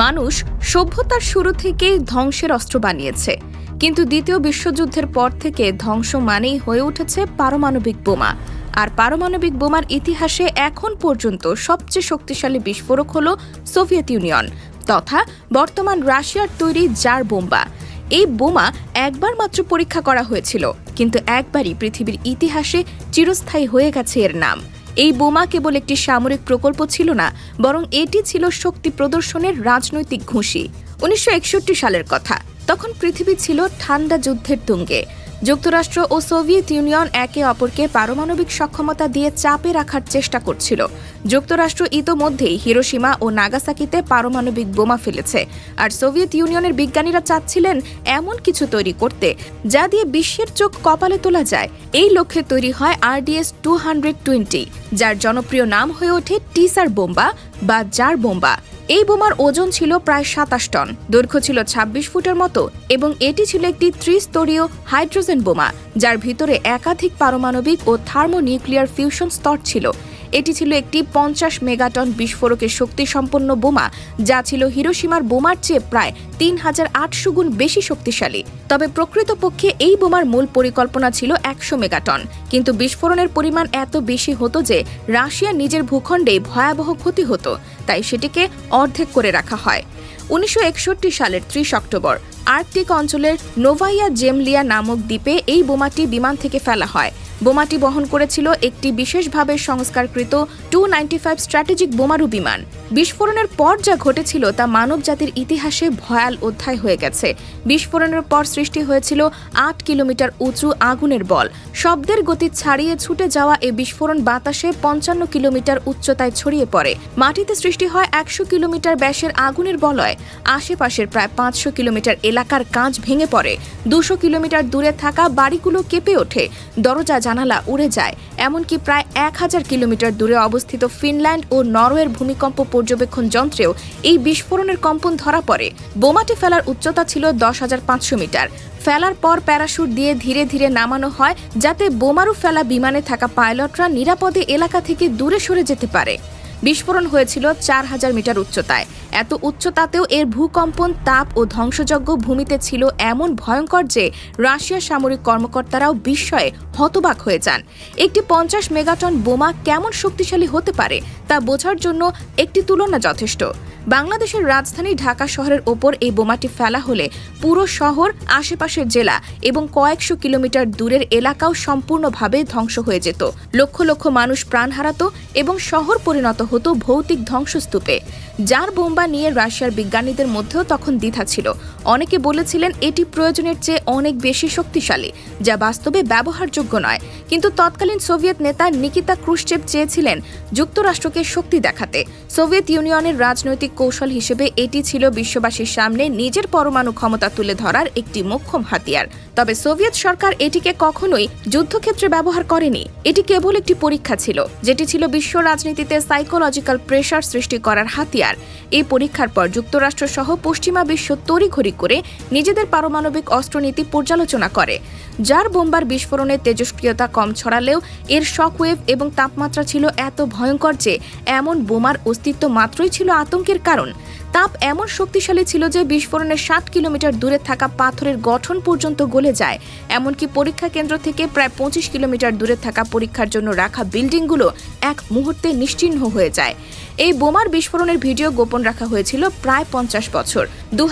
মানুষ সভ্যতার শুরু থেকেই ধ্বংসের অস্ত্র বানিয়েছে। কিন্তু দ্বিতীয় বিশ্বযুদ্ধের পর থেকে ধ্বংস মানেই হয়ে উঠেছে পারমাণবিক বোমা। আর পারমাণবিক বোমার ইতিহাসে এখন পর্যন্ত সবচেয়ে শক্তিশালী বিস্ফোরক হল সোভিয়েত ইউনিয়ন, তথা বর্তমান রাশিয়ার তৈরি জার বোম্বা। এই বোমা একবার মাত্র পরীক্ষা করা হয়েছিল, কিন্তু একবারই পৃথিবীর ইতিহাসে চিরস্থায়ী হয়ে গেছে এর নাম। এই বোমা কেবল একটি সামরিক প্রকল্প ছিল না, বরং এটি ছিল শক্তি প্রদর্শনের রাজনৈতিক ঘুষি। উনিশশো একষট্টি সালের কথা। তখন পৃথিবী ছিল ঠান্ডা যুদ্ধের তুঙ্গে। যুক্তরাষ্ট্র ও সোভিয়েত ইউনিয়ন একে অপরকে পারমাণবিক সক্ষমতা দিয়ে চাপে রাখার চেষ্টা করছিল। যুক্তরাষ্ট্র ইতোমধ্যেই হিরোসীমা ও নাগাসাকিতে পারমাণবিক বোমা ফেলেছে। আর সোভিয়েত ইউনিয়নের বিজ্ঞানীরা চাচ্ছিলেন এমন কিছু তৈরি করতে, যা দিয়ে বিশ্বের চোখ কপালে তোলা যায়। এই লক্ষ্যে তৈরি হয় আরডিএস টু হান্ড্রেড টোয়েন্টি, যার জনপ্রিয় নাম হয়ে ওঠে টিসার বোম্বা বা জার বোম্বা। এই বোমার ওজন ছিল প্রায় সাতাশ টন। দৈর্ঘ্য ছিল ২৬ ফুটের মতো এবং এটি ছিল একটি ত্রিস্তরীয় হাইড্রোজেন বোমা, যার ভিতরে একাধিক পারমাণবিক ও থার্মোনিউক্লিয়ার ফিউশন স্তর ছিল। এটি ছিল একটি পঞ্চাশ মেগাটন বিস্ফোরকের শক্তিসম্পন্ন বোমা, যা ছিল হিরোসীমার বোমার চেয়ে প্রায় তিন হাজার আটশো গুণ বেশি শক্তিশালী। তবে প্রকৃতপক্ষে এই বোমার মূল পরিকল্পনা ছিল একশো মেগাটন। কিন্তু বিস্ফোরণের পরিমাণ এত বেশি হতো যে রাশিয়া নিজের ভূখণ্ডে ভয়াবহ ক্ষতি হতো, তাই সেটিকে অর্ধেক করে রাখা হয়। উনিশশো একষট্টি সালের ত্রিশ অক্টোবর আর্কটিক অঞ্চলের নোভাইয়া জেমলিয়া নামক দ্বীপে এই বোমাটি বিমান থেকে ফেলা হয়। বোমাটি বহন করেছিল একটি বিশেষভাবে সংস্কারকৃত টু স্ট্র্যাটেজিক বোমারু বিমান। বিস্ফোরণের পর যা ঘটেছিল তা মানব জাতির ইতিহাসে ভয়াল অধ্যায় হয়ে গেছে। বিস্ফোরণের পর সৃষ্টি হয়েছিল আট কিলোমিটার উঁচু আগুনের বল। শব্দের গতি ছাড়িয়ে ছুটে যাওয়া এই বিস্ফোরণ বাতাসে পঞ্চান্ন কিলোমিটার উচ্চতায় ছড়িয়ে পড়ে। মাটিতে সৃষ্টি হয় একশো কিলোমিটার ব্যাসের আগুনের বলয়। আশেপাশের প্রায় পাঁচশো কিলোমিটার এলাকার কাঁচ ভেঙে পড়ে। দুশো কিলোমিটার দূরে থাকা বাড়িগুলো কেঁপে ওঠে। দরজা, জানালা উড়ে যায়। এমনকি প্রায় এক হাজার কিলোমিটার দূরে অবস্থিত ফিনল্যান্ড ও নরওয়ের ভূমিকম্প পর্যবেক্ষণ যন্ত্রেও এই বিস্ফোরণের কম্পন ধরা পড়ে। বোমাটি ফেলার উচ্চতা ছিল দশ হাজার পাঁচশো মিটার। ফেলার পর প্যারাশুট দিয়ে ধীরে ধীরে নামানো হয়, যাতে বোমারু ফেলা বিমানে থাকা পাইলটরা নিরাপদে এলাকা থেকে দূরে সরে যেতে পারে। বিস্ফোরণ হয়েছিল চার হাজার মিটার উচ্চতায়। এত উচ্চতাতেও এর ভূকম্পন, তাপ ও ধ্বংসযজ্ঞ ভূমিতে ছিল এমন ভয়ঙ্কর যে রাশিয়ার সামরিক কর্মকর্তারাও বিস্ময়ে হতবাক হয়ে যান। একটি পঞ্চাশ মেগাটন বোমা কেমন শক্তিশালী হতে পারে তা বোঝার জন্য একটি তুলনা যথেষ্ট। বাংলাদেশের রাজধানী ঢাকা শহরের ওপর এই বোমাটি ফেলা হলে পুরো শহর, আশেপাশের জেলা এবং কয়েকশো কিলোমিটার দূরের এলাকাও সম্পূর্ণভাবে ধ্বংস হয়ে যেত। লক্ষ লক্ষ মানুষ প্রাণ হারাত এবং শহর পরিণত হতো ভৌতিক ধ্বংসস্তূপে। যার বোম্বা নিয়ে রাশিয়ার বিজ্ঞানীদের মধ্যেও তখন দ্বিধা ছিল। অনেকে বলেছিলেন এটি প্রয়োজনের চেয়ে অনেক বেশি শক্তিশালী, যা বাস্তবে ব্যবহারযোগ্য নয়। কিন্তু তৎকালীন সোভিয়েত নেতা নিকিতা ক্রুশচেভ চেয়েছিলেন যুক্তরাষ্ট্রকে শক্তি দেখাতে। সোভিয়েত ইউনিয়নের রাজনৈতিক কৌশল হিসেবে এটি ছিল বিশ্ববাসীর সামনে নিজের পরমাণু ক্ষমতা তুলে ধরার একটি মোক্ষম হাতিয়ার। তবে সোভিয়েত সরকার এটিকে কখনোই যুদ্ধক্ষেত্রে ব্যবহার করেনি। এটি কেবল একটি পরীক্ষা ছিল, যেটি ছিল বিশ্ব রাজনীতিতে সাইকোলজিক্যাল প্রেশার সৃষ্টি করার হাতিয়ার। এই পরীক্ষার পর যুক্তরাষ্ট্র সহ পশ্চিমা বিশ্ব তড়িঘড়ি করে নিজেদের পারমাণবিক অস্ত্রনীতি পর্যালোচনা করে, যার বোম্বার বিস্ফোরণের তেজস্ক্রিয়তা কম ছড়ালেও এর শকওয়েভ এবং তাপমাত্রা ছিল এত ভয়ঙ্কর যে, এমন বোমার অস্তিত্ব মাত্রই ছিল আতঙ্কের কারণ। তাপ এমন শক্তিশালী ছিল যে বিস্ফোরণের ষাট কিলোমিটার দূরে থাকা পাথরের গঠন পর্যন্ত গলে যায়। এমনকি পরীক্ষা কেন্দ্র থেকে প্রায় পঁচিশ কিলোমিটার দূরে থাকা পরীক্ষার জন্য রাখা বিল্ডিংগুলো এক মুহূর্তে নিশ্চিহ্ন হয়ে যায়। এই বোমার বিস্ফোরণের ভিডিও গোপন রাখা হয়েছিল প্রায় পঞ্চাশ বছর। দু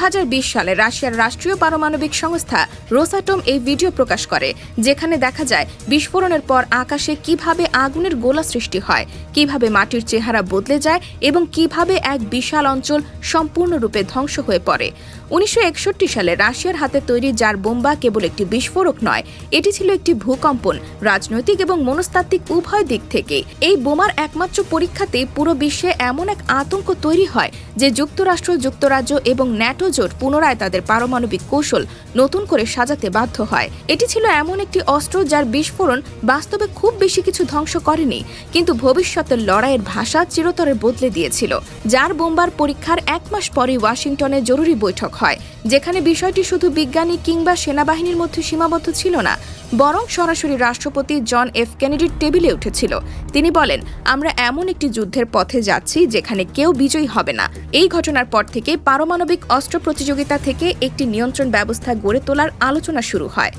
সালে রাশিয়ার রাষ্ট্রীয় পারমাণবিক সংস্থা রোসাটম এই ভিডিও প্রকাশ করে, যেখানে দেখা যায় বিস্ফোরণের পর আকাশে কীভাবে আগুনের গোলা সৃষ্টি হয়, কীভাবে মাটির চেহারা বদলে যায় এবং কীভাবে এক বিশাল অঞ্চল সম্পূর্ণরূপে ধ্বংস হয়ে পড়ে। উনিশশো একষট্টি সালে রাশিয়ার হাতে তৈরি যার বোম্বা কেবল একটি বিস্ফোরক নয়, এটি ছিল একটি ভূকম্পন, রাজনৈতিক এবং মনস্তাত্ত্বিক উভয় দিক থেকে এই বোমার একমাত্র পরীক্ষাতে পুরো বিশ্বে এমন এক আতঙ্ক তৈরি হয় যে যুক্তরাষ্ট্র, যুক্তরাজ্য এবং ন্যাটো জোট পুনরায় তাদের পারমাণবিক কৌশল নতুন করে সাজাতে বাধ্য হয়। এটি ছিল এমন একটি অস্ত্র যার বিস্ফোরণ বাস্তবে খুব বেশি কিছু ধ্বংস করেনি, কিন্তু ভবিষ্যতের লড়াইয়ের ভাষা চিরতরে বদলে দিয়েছিল, যার বোম্বার পরীক্ষার এক মাস পরে ওয়াশিংটনে জরুরি বৈঠক হয়, যেখানে বিষয়টি শুধু বিজ্ঞানী কিংবা সেনাবাহিনীর মধ্যে সীমাবদ্ধ ছিল না, বরং সরাসরি রাষ্ট্রপতি জন এফ কেনেডির টেবিলে উঠেছিল। তিনি বলেন, আমরা এমন একটি যুদ্ধের পথে যাচ্ছি যেখানে কেউ বিজয়ী হবে না। এই ঘটনার পর থেকে পারমাণবিক অস্ত্র প্রতিযোগিতা থেকে একটি নিয়ন্ত্রণ ব্যবস্থা গড়ে তোলার আলোচনা শুরু হয়।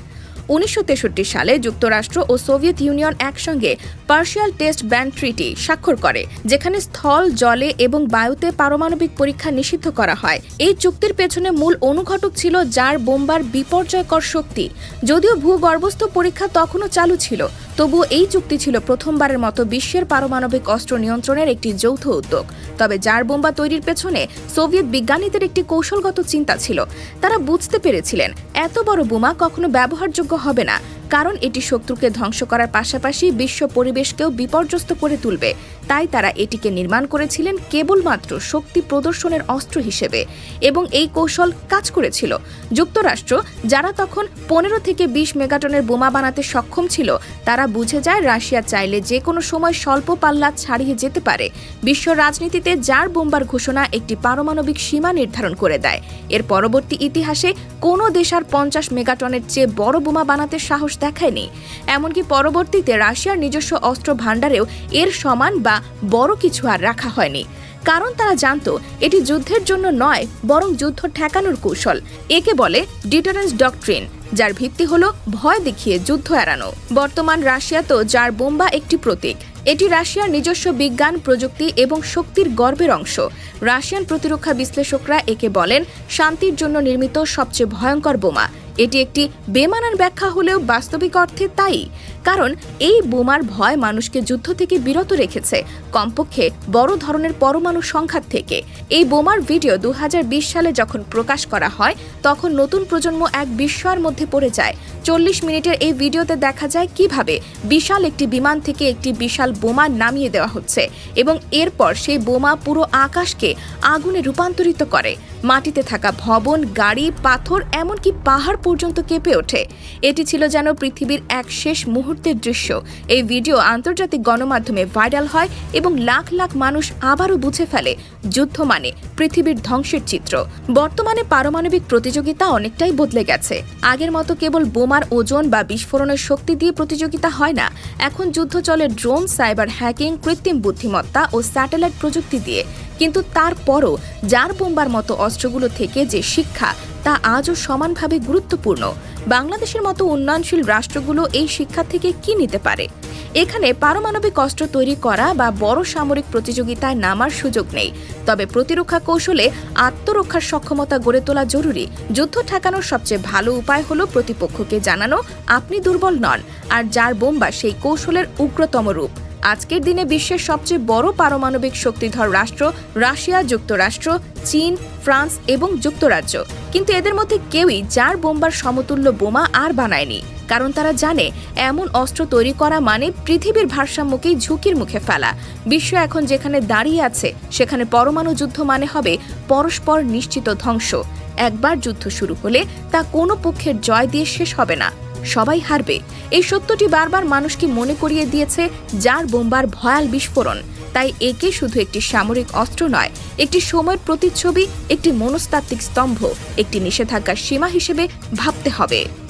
উনিশশো তেষট্টি সালে যুক্তরাষ্ট্র ও সোভিয়েত ইউনিয়ন একসঙ্গে পার্শিয়াল টেস্ট ব্যান ট্রিটি স্বাক্ষর করে, যেখানে স্থল, জলে এবং বায়ুতে পারমাণবিক পরীক্ষা নিষিদ্ধ করা হয়। এই চুক্তির পেছনে মূল অনুঘটক ছিল যার বোম্বার বিপর্যয়কর শক্তি। যদিও ভূগর্ভস্থ পরীক্ষা তখনও চালু ছিল তবুও এই চুক্তি ছিল প্রথমবারের মতো বিশ্বের পারমাণবিক অস্ত্র নিয়ন্ত্রণের একটি যৌথ উদ্যোগ। তবে যার বোম্বা তৈরির পেছনে সোভিয়েত বিজ্ঞানীদের একটি কৌশলগত চিন্তা ছিল। তারা বুঝতে পেরেছিলেন, এত বড় বোমা কখনো ব্যবহারযোগ্য হবে না। কারণ এটি শত্রুকে ধ্বংস করার পাশাপাশি বিশ্ব পরিবেশকেও বিপর্যস্ত করে তুলবে। তাই তারা এটিকে নির্মাণ করেছিলেন কেবলমাত্র শক্তি প্রদর্শনের অস্ত্র হিসেবে এবং এই কৌশল কাজ করেছিল। যুক্তরাষ্ট্র, যারা তখন পনেরো থেকে বিশ মেগাটনের বোমা বানাতে সক্ষম ছিল, তারা বুঝে যায় রাশিয়া চাইলে যে কোনো সময় স্বল্প পাল্লা ছাড়িয়ে যেতে পারে। বিশ্ব রাজনীতিতে যার বোম্বার ঘোষণা একটি পারমাণবিক সীমা নির্ধারণ করে দেয়। এর পরবর্তী ইতিহাসে কোনো দেশ আর পঞ্চাশ মেগাটনের চেয়ে বড় বোমা বানাতে সাহস দেখায়নি। এমনকি পরবর্তীতে রাশিয়ার নিজস্ব অস্ত্র ভাণ্ডারেও এর সমান বা বড় কিছু আর রাখা হয়নি। কারণ তারা জানত, এটি যুদ্ধের জন্য নয়, বরং যুদ্ধ ঠেকানোর কৌশল। একে বলে ডিটারেন্স ডকট্রিন, যার ভিত্তি হলো ভয় দেখিয়ে যুদ্ধ এড়ানো। বর্তমান রাশিয়া তো যার বোম্বা একটি প্রতীক। এটি রাশিয়ার নিজস্ব বিজ্ঞান, প্রযুক্তি এবং শক্তির গর্বের অংশ। রাশিয়ান প্রতিরক্ষা বিশ্লেষকরা একে বলেন, শান্তির জন্য নির্মিত সবচেয়ে ভয়ঙ্কর বোমা। এটি একটি বেমানান ব্যাখ্যা হলেও বাস্তবিক অর্থে তাই। কারণ এই বোমার ভয় মানুষকে যুদ্ধ থেকে বিরত রেখেছে, কমপক্ষে বড় ধরনের পরমাণু সংঘাত থেকে। এই বোমার ভিডিও দুই হাজার বিশ সালে যখন প্রকাশ করা হয়, তখন নতুন প্রজন্ম এক বিস্ময়ের মধ্যে পড়ে যায়। চল্লিশ মিনিটের এই ভিডিওতে দেখা যায় কীভাবে বিশাল একটি বিমান থেকে একটি বিশাল বোমা নামিয়ে দেওয়া হচ্ছে এবং এরপর সেই বোমা পুরো আকাশকে আগুনে রূপান্তরিত করে। মাটিতে থাকা ভবন, গাড়ি, পাথর, এমনকি পাহাড় পর্যন্ত কেঁপে ওঠে। এটি ছিল যেন পৃথিবীর এক শেষ মুহূর্তের দৃশ্য। এই ভিডিও আন্তর্জাতিক গণমাধ্যমে ভাইরাল হয় এবং লাখ লাখ মানুষ আবারও বুঝে ফেলে, যুদ্ধ মানে পৃথিবীর ধ্বংসের চিত্র। বর্তমানে পারমাণবিক প্রতিযোগিতা অনেকটাই বদলে গেছে। আগের মতো কেবল বোমার ওজন বা বিস্ফোরণের শক্তি দিয়ে প্রতিযোগিতা হয় না। এখন যুদ্ধ চলে ড্রোন, সাইবার হ্যাকিং, কৃত্রিম বুদ্ধিমত্তা ও স্যাটেলাইট প্রযুক্তি দিয়ে। কিন্তু তারপরও যার বোম্বার মতো অস্ত্রগুলো থেকে যে শিক্ষা তা আজও সমানভাবে গুরুত্বপূর্ণ। বাংলাদেশের মতো উন্নয়নশীল রাষ্ট্রগুলো এই শিক্ষা থেকে কি নিতে পারে? এখানে পারমাণবিক অস্ত্র তৈরি করা বা বড় সামরিক প্রতিযোগিতায় নামার সুযোগ নেই। তবে প্রতিরক্ষা কৌশলে আত্মরক্ষার সক্ষমতা গড়ে তোলা জরুরি। যুদ্ধ ঠেকানোর সবচেয়ে ভালো উপায় হলো প্রতিপক্ষকে জানানো, আপনি দুর্বল নন, আর যার বোম্বা সেই কৌশলের উগ্রতম রূপ। আজকের দিনে বিশ্বের সবচেয়ে বড় পারমাণবিক শক্তিধর রাষ্ট্র রাশিয়া, যুক্তরাষ্ট্র, চীন, ফ্রান্স এবং যুক্তরাজ্য। কিন্তু এদের মধ্যে কেউই যার বোম্বার সমতুল্য বোমা আর বানায়নি। কারণ তারা জানে, এমন অস্ত্র তৈরি করা মানে পৃথিবীর ভারসাম্যকেই ঝুঁকির মুখে ফেলা। বিশ্ব এখন যেখানে দাঁড়িয়ে আছে, সেখানে পরমাণু যুদ্ধ মানে হবে পরস্পর নিশ্চিত ধ্বংস। একবার যুদ্ধ শুরু হলে তা কোনো পক্ষের জয় দিয়ে শেষ হবে না। সবাই হারবে। এই সত্যটি বারবার মানুষকে মনে করিয়ে দিয়েছে, যার বোম্বার ভয়াল বিস্ফোরণ। তাই একে শুধু একটি সামরিক অস্ত্র নয়, একটি সময়ের প্রতিচ্ছবি, একটি মনস্তাত্ত্বিক স্তম্ভ, একটি নিষেধাজ্ঞার সীমা হিসেবে ভাবতে হবে।